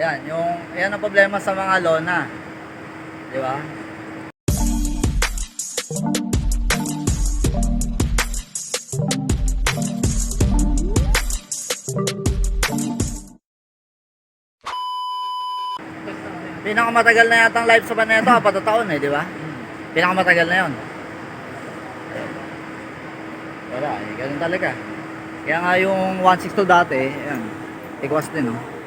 Ayan, yung, yan ang problema sa mga lona. Di ba? Pinakamatagal na yata ang live sa na ito, apat na taon eh, di ba? Pinakamatagal na yon. Wala, eh, ganun talaga. Kaya nga yung 162 dati, ayan, tigwas din, oh.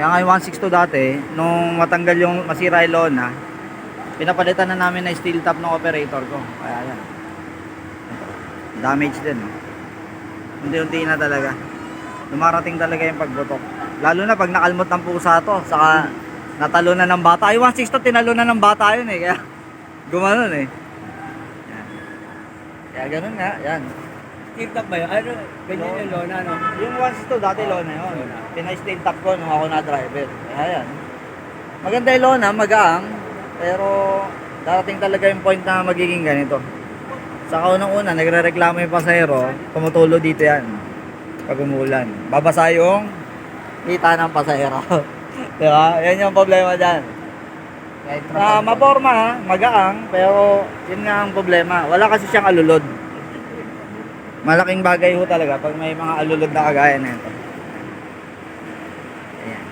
Kaya nga yung 162 dati, nung matanggal yung masira yung lona, pinapalitan na namin na steel top ng operator ko. Kaya yan. Damage din? Unti-unti na talaga. Lumarating talaga yung pagbutok. Lalo na pag nakalmot ng pusa to, saka natalo na ng bata. Ay, 162 tinalo na ng bata yun eh. Kaya gumanon eh. Kaya ganun nga, yan. Steel top ba yun? Ano, ganyan yung lona, no? Yung 162 dati lona yun. Lona. Pina-steel top ko nung ako na driver. Kaya yan. Maganda yung lona, magaang. Pero darating talaga yung point na magiging ganito. Sa kaunang-una, nagre-reklamo yung pasahero, tumutulo dito yan. Pag umulan. Babasa yung kita ng pasahero. Di ba? Yan yung problema dyan. Ah, maporma magaang, pero yun nga ang problema. Wala kasi siyang alulod. Malaking bagay ho talaga pag may mga alulod na kagaya na ito. Ayan.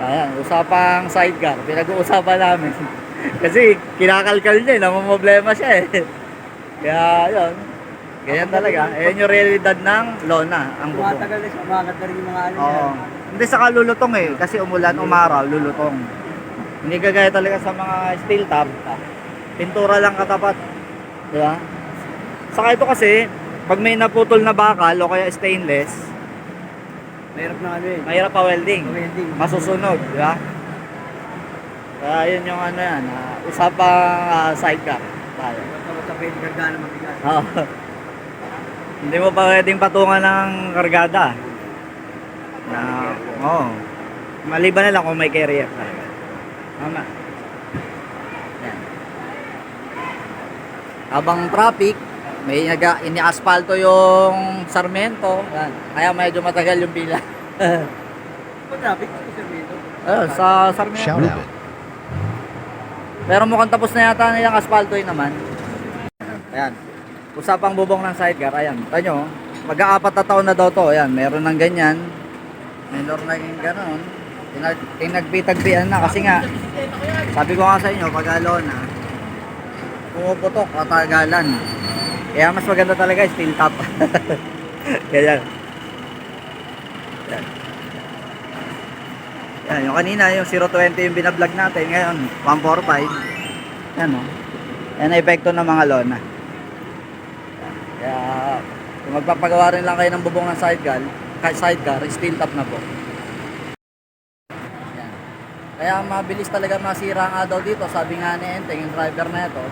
Ayan, usapang sidecar. Pinag-uusapan namin. Kasi kinakalkal niya, eh, namumblema siya eh. Kaya yun, ganyan talaga. Ayan yung realidad ng lona, ang bubong. Tumatagal na siya, umagat na rin yung mga ano Oo. Hindi saka lulutong eh. Kasi umulan, umaraw, lulutong. Hindi kagaya talaga sa mga steel top. Pintura lang katapat. Di ba? Saka ito kasi, pag may naputol na bakal o kaya stainless, Mahirap na ano eh. mahirap pa welding. Welding. Masusunog, di ba? Kaya yun yung ano yan, ah, usapang ah, sidecar. Tayo. Tapos sa pwede gagana mabigat. Oo. Hindi mo pa pwedeng patungan ng kargada. Na, oo. Maliban na lang kung may carrier talaga. Tama. Yan. Habang traffic, may naga, ini-asfalto yung Sarmiento. Yan. Kaya medyo matagal yung pila. Traffic, sa servito. Ayun, sa Sarmiento. Shout out. Pero mukhang tapos na yata nilang asfalto yun naman. Ayan. Usapang bubong ng sidecar. Ayan. Tanyo, mag-aapat na taon na daw to. Ayan, meron ng ganyan. Minor na yung ganon. Tinag tinagpi-tagpian na kasi nga sabi ko nga sa inyo pag na pumuputok katagalan. Kaya mas maganda talaga steel top. Ganyan. Yan. Yan, yung kanina, yung 020 yung binablog natin, ngayon, 145. Yan, oh. Yan ang epekto ng mga lona. Kaya, kung magpapagawa rin lang kayo ng bubong ng sidecar, sidecar, steel top na po. Yan. Kaya mabilis talaga masira nga daw dito, sabi nga ni Enteng, yung driver na ito,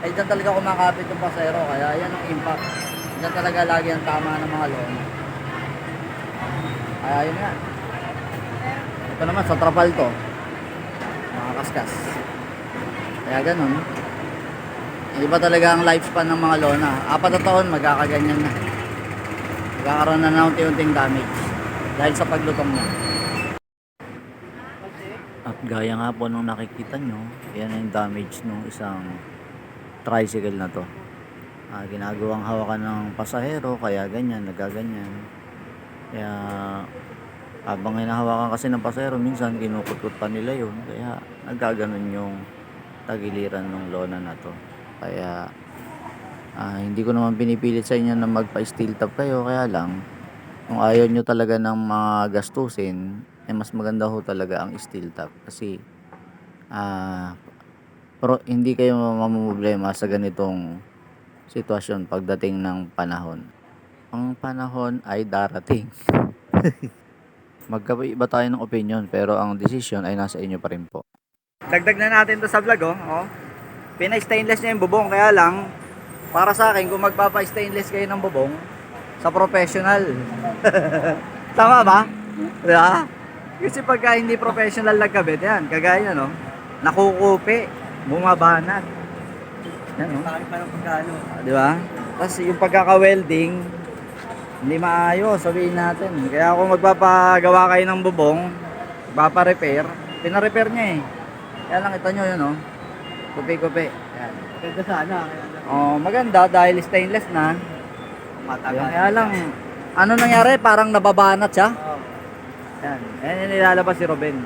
ay dyan talaga kumakapit yung pasero, kaya yan ang impact. Dyan talaga lagi ang tama ng mga lona. Kaya yun nga. Ito naman sa trapal to. Mga kaskas. Kaya ganun. Iba talaga ang lifespan ng mga lona. Apat na taon, magkakaganyan na. Magkakaroon na ng unti-unting damage. Dahil sa paglutong na. At gaya nga po nung nakikita nyo, yan yung damage nung isang tricycle na to. Ah, ginagawang hawakan ng pasahero, kaya ganyan, nagaganyan. Kaya habang hinahawakan kasi ng pasahero, minsan kinukutkot pa nila yun. Kaya nagkaganon yung tagiliran ng lona na to. Kaya ah, hindi ko naman pinipilit sa inyo na magpa-steel top kayo. Kaya lang, kung ayaw nyo talaga ng mga gastusin, eh mas maganda ho talaga ang steel top. Kasi ah, pero hindi kayo mamumblema sa ganitong sitwasyon pagdating ng panahon. Ang panahon ay darating. Magkaiba tayo ng opinion pero ang decision ay nasa inyo pa rin po. Dagdag na natin to sa vlog oh. oh. Pina-stainless niya yung bubong kaya lang para sa akin kung magpapa-stainless kayo ng bubong sa professional. Tama ba? Diba? Kasi pagka hindi professional nagkabit yan, kagaya no, nakukupi, bumabanat. Yan no. Bakit pa ng pagkano? Ah, Di ba? Tapos yung pagkaka-welding, hindi maayos, sabihin natin. Kaya kung magpapagawa kayo ng bubong, Papa-repair. Pina-repair niya eh. Kaya lang ito nyo yun oh. Kupi-kupi. Yan. Ganda sana. Oh, maganda dahil stainless na. Matagal. Kaya lang, ano nangyari? Parang nababanat siya. Oo. Yan. Yan yung nilalabas si Ruben.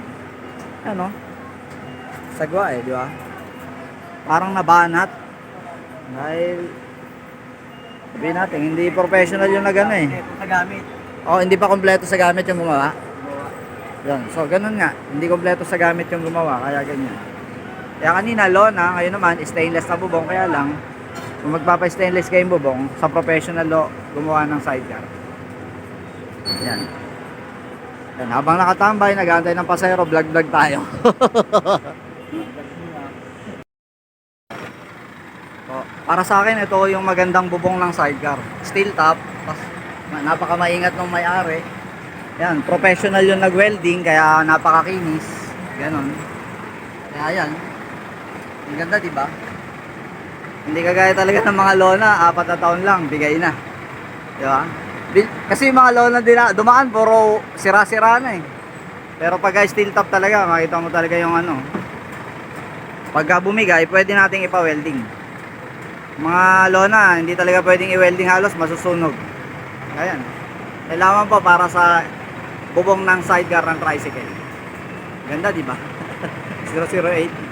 Ano? Sagwa eh, di ba? Parang nabanat. Dahil, sabihin natin, hindi professional yung nagano eh. Sa gamit. Oh, hindi pa kompleto sa gamit yung gumawa. Yan. So, ganun nga. Hindi kompleto sa gamit yung gumawa. Kaya ganyan. Kaya kanina, lona. Ngayon naman, stainless na bubong. Kaya lang, kung magpapa-stainless kayong bubong, sa professional lo, gumawa ng sidecar. Yan. Yan. Habang nakatambay, nag-aantay ng pasero, vlog-vlog tayo. So, para sa akin, ito yung magandang bubong ng sidecar. Steel top. Tapos, napaka maingat ng may-ari. Yan, professional yung nag-welding, kaya napakakinis. Ganon. Kaya yan. Ang ganda, di ba? Hindi kagaya talaga ng mga lona, apat na taon lang, bigay na. Di ba? Kasi yung mga lona din na, dumaan, puro sira-sira na eh. Pero pag steel top talaga, makita mo talaga yung ano. Pagka bumigay, pwede nating ipa-welding. Mga lona, hindi talaga pwedeng i-welding halos, masusunog. Ayan. Kailangan pa para sa bubong ng sidecar ng tricycle. Ganda, di ba? 008.